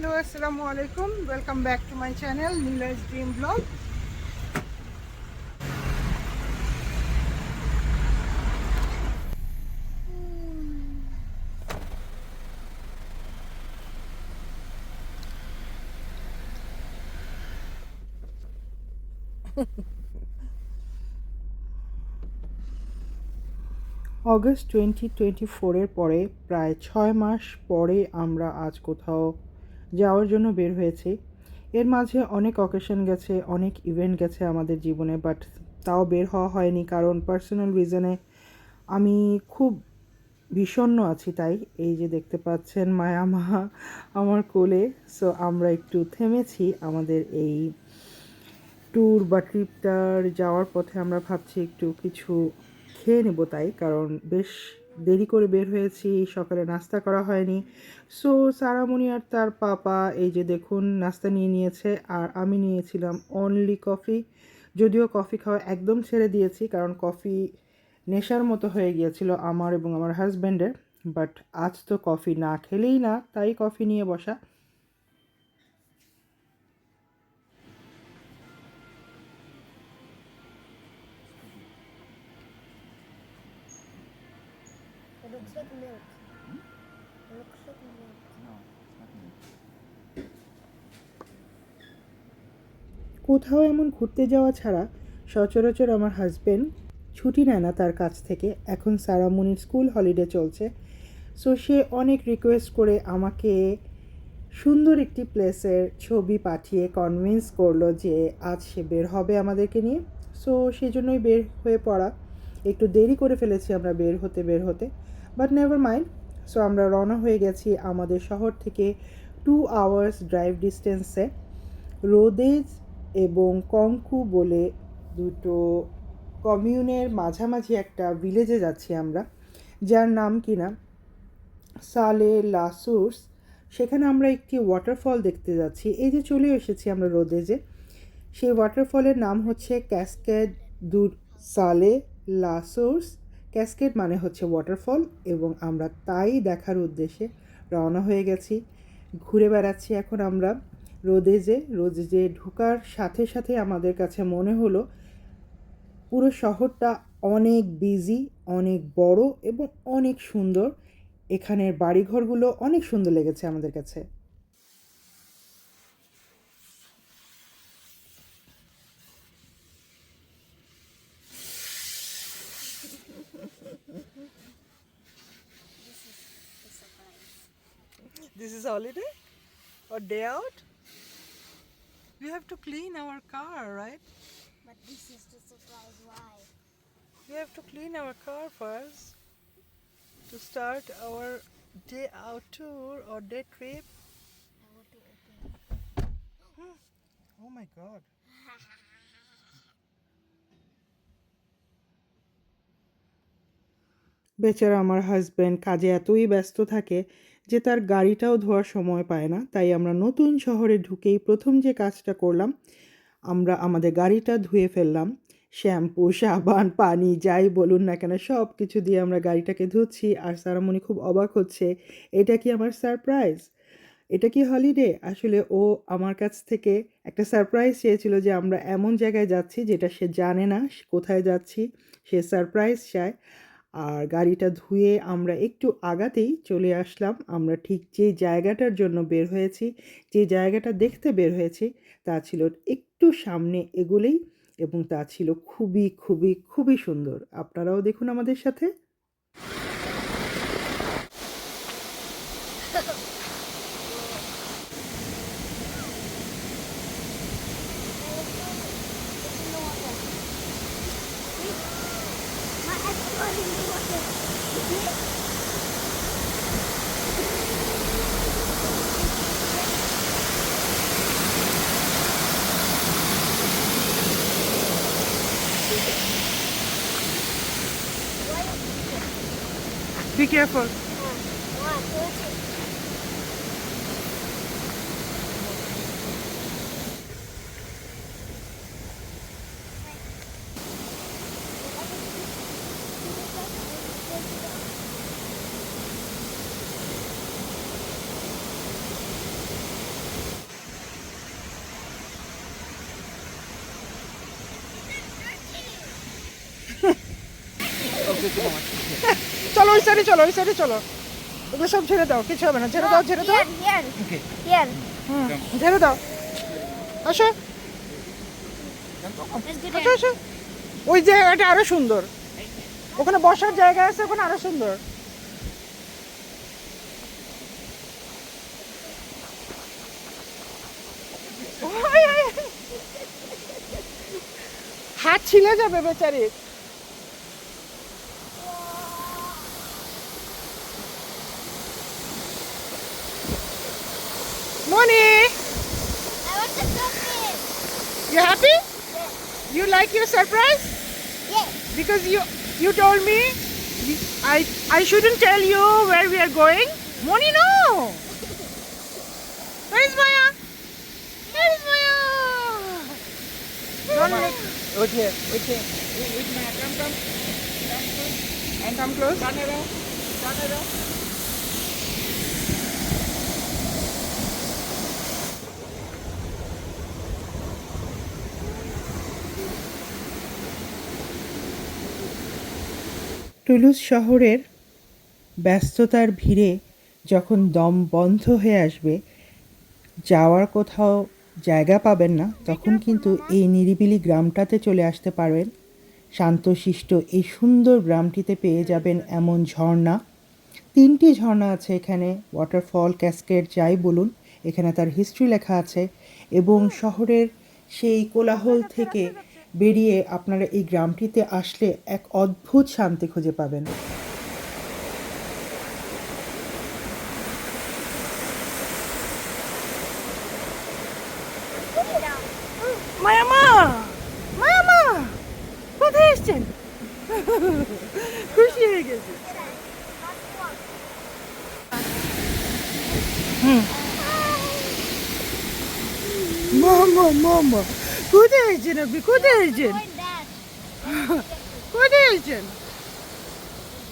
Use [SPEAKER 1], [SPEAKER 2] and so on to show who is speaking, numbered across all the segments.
[SPEAKER 1] Hello আসসালামু আলাইকুম welcome back to my channel Nilaj dream vlog August twenty twenty ফোরের পরে, প্রায় ছয় মাস পরে আমরা আজ কোথাও যাওয়ার জন্য বের হয়েছি। এর মাঝে অনেক অকেশন গেছে, অনেক ইভেন্ট গেছে আমাদের জীবনে বাট তাও বের হওয়া হয়নি কারণ পার্সোনাল রিজনে আমি খুব বিষণ্ণ আছি তাই। এই যে দেখতে পাচ্ছেন মায়া মা আমার কোলে। সো আমরা একটু থেমেছি আমাদের এই ট্যুর বা ট্রিপটার যাওয়ার পথে আমরা ভাবছি একটু কিছু খেয়ে নেব তাই, কারণ বেশ দেরি করে বের হয়েছি, সকালে নাস্তা করা হয়নি। সো সারামণি আর তার পাপা, এই যে দেখুন, নাস্তা নিয়ে নিয়েছে আর আমি নিয়েছিলাম অনলি কফি যদিও কফি খাওয়া একদম ছেড়ে দিয়েছি, কারণ কফি নেশার মতো হয়ে গিয়েছিল আমার এবং আমার হাজব্যান্ডের বাট আজ তো কফি না খেলেই না, তাই কফি নিয়ে বসা।
[SPEAKER 2] It looks like milk. It looks like milk.
[SPEAKER 1] কোথাও এমন ঘুরতে যাওয়া ছাড়া সচরাচর আমার হাজবেন্ড ছুটি নেয় না তার কাছ থেকে। এখন সারামণির স্কুল হলিডে চলছে। সো সে অনেক রিকোয়েস্ট করে আমাকে সুন্দর একটি প্লেসের ছবি পাঠিয়ে কনভিন্স করল যে আজ সে বের হবে আমাদেরকে নিয়ে। সো সেই জন্যই বের হয়ে পড়া। একটু দেরি করে ফেলেছি আমরা বের হতে বের হতে। বাট নেভার মাইন্ড সো আমরা রওনা হয়ে গেছি আমাদের শহর থেকে টু আওয়ার্স ড্রাইভ ডিস্টেন্সে রোদেজ এবং কঙ্কু বলে দুটো কমিউনের মাঝামাঝি একটা ভিলেজে যাচ্ছি আমরা, যার নাম কিনা সালে লাসুর্স সেখানে আমরা একটি ওয়াটারফল দেখতে যাচ্ছি। এই যে চলে এসেছি আমরা রোদেজে সেই ওয়াটারফলের নাম হচ্ছে ক্যাসকেড দু সালে লাসোর্স ক্যাসকেড মানে হচ্ছে ওয়াটারফল এবং আমরা তাই দেখার উদ্দেশ্যে রওনা হয়ে গেছি। ঘুরে বেড়াচ্ছি এখন আমরা রোদেজে রোদেজে ঢোকার সাথে সাথে আমাদের কাছে মনে হলো, পুরো শহরটা অনেক বিজি অনেক বড় এবং অনেক সুন্দর। এখানের বাড়িঘরগুলো অনেক সুন্দর লেগেছে আমাদের কাছে। This is holiday or day out? We have to clean our car, right?
[SPEAKER 2] But this is the surprise. Why?
[SPEAKER 1] We have to clean our car first to start our day out tour or day trip.
[SPEAKER 2] I want to open.
[SPEAKER 1] Oh my god. বেচারা আমার husband কাজে এতই ব্যস্ত থাকে যে তার গাড়িটাও ধোয়ার সময় পায় না, তাই আমরা নতুন শহরে ঢুকেই প্রথম যে কাজটা করলাম, আমরা আমাদের গাড়িটা ধুয়ে ফেললাম। শ্যাম্পু, সাবান, পানি, যাই বলুন না কেন সব কিছু দিয়ে আমরা গাড়িটাকে ধুচ্ছি। আর সারামণি খুব অবাক হচ্ছে, এটা কি আমার সারপ্রাইজ? এটা কি হলিডে? আসলে ও আমার কাছ থেকে একটা সারপ্রাইজ চেয়েছিল যে আমরা এমন জায়গায় যাচ্ছি যেটা সে জানে না কোথায় যাচ্ছি, সে সারপ্রাইজ চায়। আর গাড়িটা ধুয়ে আমরা একটু আগাতেই চলে আসলাম। আমরা ঠিক যে জায়গাটার জন্য বের হয়েছি, যে জায়গাটা দেখতে বের হয়েছি, তা ছিল একটু সামনে এগুলেই এবং তা ছিল খুবই খুবই খুবই সুন্দর। আপনারাও দেখুন আমাদের সাথে।
[SPEAKER 2] O que, que
[SPEAKER 3] é, Fábio?
[SPEAKER 1] চলো ওই সাইডে চলো ওই সাইডে চলো। ওগুলো সব ঝেড়ে দাও কিছু হবে না। ঝেড়ে দাও ঝেড়ে দাও। হুম ঝেড়ে দাও। আসো। আসো আসো। ওই জায়গাটা আরও সুন্দর। ওখানে বসার জায়গা আছে ওখানে আরও সুন্দর। হাত ছিলে যাবে বেচারি You happy? Yes. You like your surprise?
[SPEAKER 2] Yes.
[SPEAKER 1] Because you you told me I I shouldn't tell you where we are going. Moni, no. Where is Maya? Where is Maya? Don't make.
[SPEAKER 3] Wait here. Wait here. Wait, wait Maya. Come, come. Come close.
[SPEAKER 1] And come close.
[SPEAKER 3] Turn around. Turn around.
[SPEAKER 1] টুলুস শহরের ব্যস্ততার ভিড়ে যখন দম বন্ধ হয়ে আসবে, যাওয়ার কোথাও জায়গা পাবেন না, তখন কিন্তু এই নিরিবিলি গ্রামটাতে চলে আসতে পারবেন। শান্তশিষ্ট এই সুন্দর গ্রামটিতে পেয়ে যাবেন এমন ঝর্ণা। তিনটি ঝর্ণা আছে এখানে ওয়াটারফল ক্যাসকেড যাই বলুন, এখানে তার হিস্ট্রি লেখা আছে এবং শহরের সেই কোলাহল থেকে বেরিয়ে আপনারা এই গ্রামটিতে আসলে এক অদ্ভুত শান্তি খুঁজে পাবেন। মায়ামা! মায়ামা! কোথায় এসছেন? খুশি হয়ে গেছে। হুম মামা মামা! কোথায় আপনি কোথায়
[SPEAKER 2] that.
[SPEAKER 1] কোথায় এসেছেন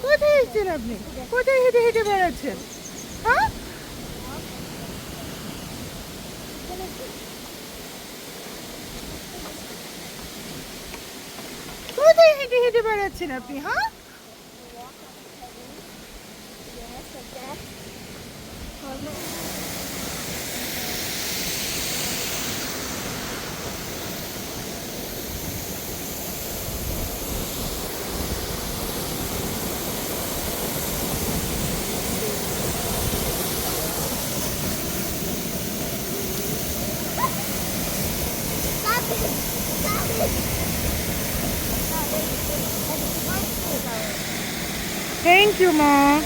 [SPEAKER 1] কোথায় এসেছেন আপনি কোথায় হেঁটে হেঁটে বেড়াচ্ছেন হ্যাঁ কোথায় হেঁটে হেঁটে বেড়াচ্ছেন আপনি হ্যাঁ
[SPEAKER 2] Thank you, Ma.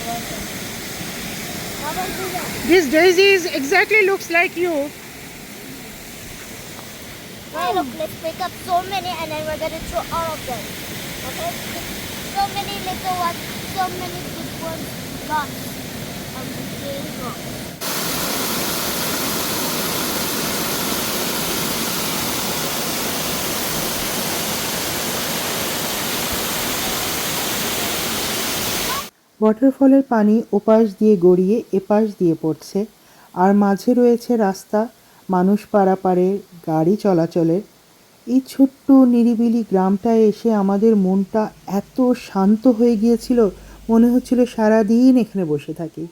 [SPEAKER 1] This daisies exactly looks like you.
[SPEAKER 2] Hey, look, let's pick up so many and then we're going to throw all of them. Okay? So many little ones, so many big ones, lots of big ones.
[SPEAKER 1] ওয়াটারফলের পানি ওপাশ দিয়ে গড়িয়ে এপাশ দিয়ে পড়ছে। আর মাঝে রয়েছে রাস্তা, মানুষ পারাপারে, গাড়ি চলাচলের। এই ছোট্ট নিরিবিলি গ্রামটায় এসে আমাদের মনটা এত শান্ত হয়ে গিয়েছিল, মনে হচ্ছিল সারাদিন এখানে বসে থাকি।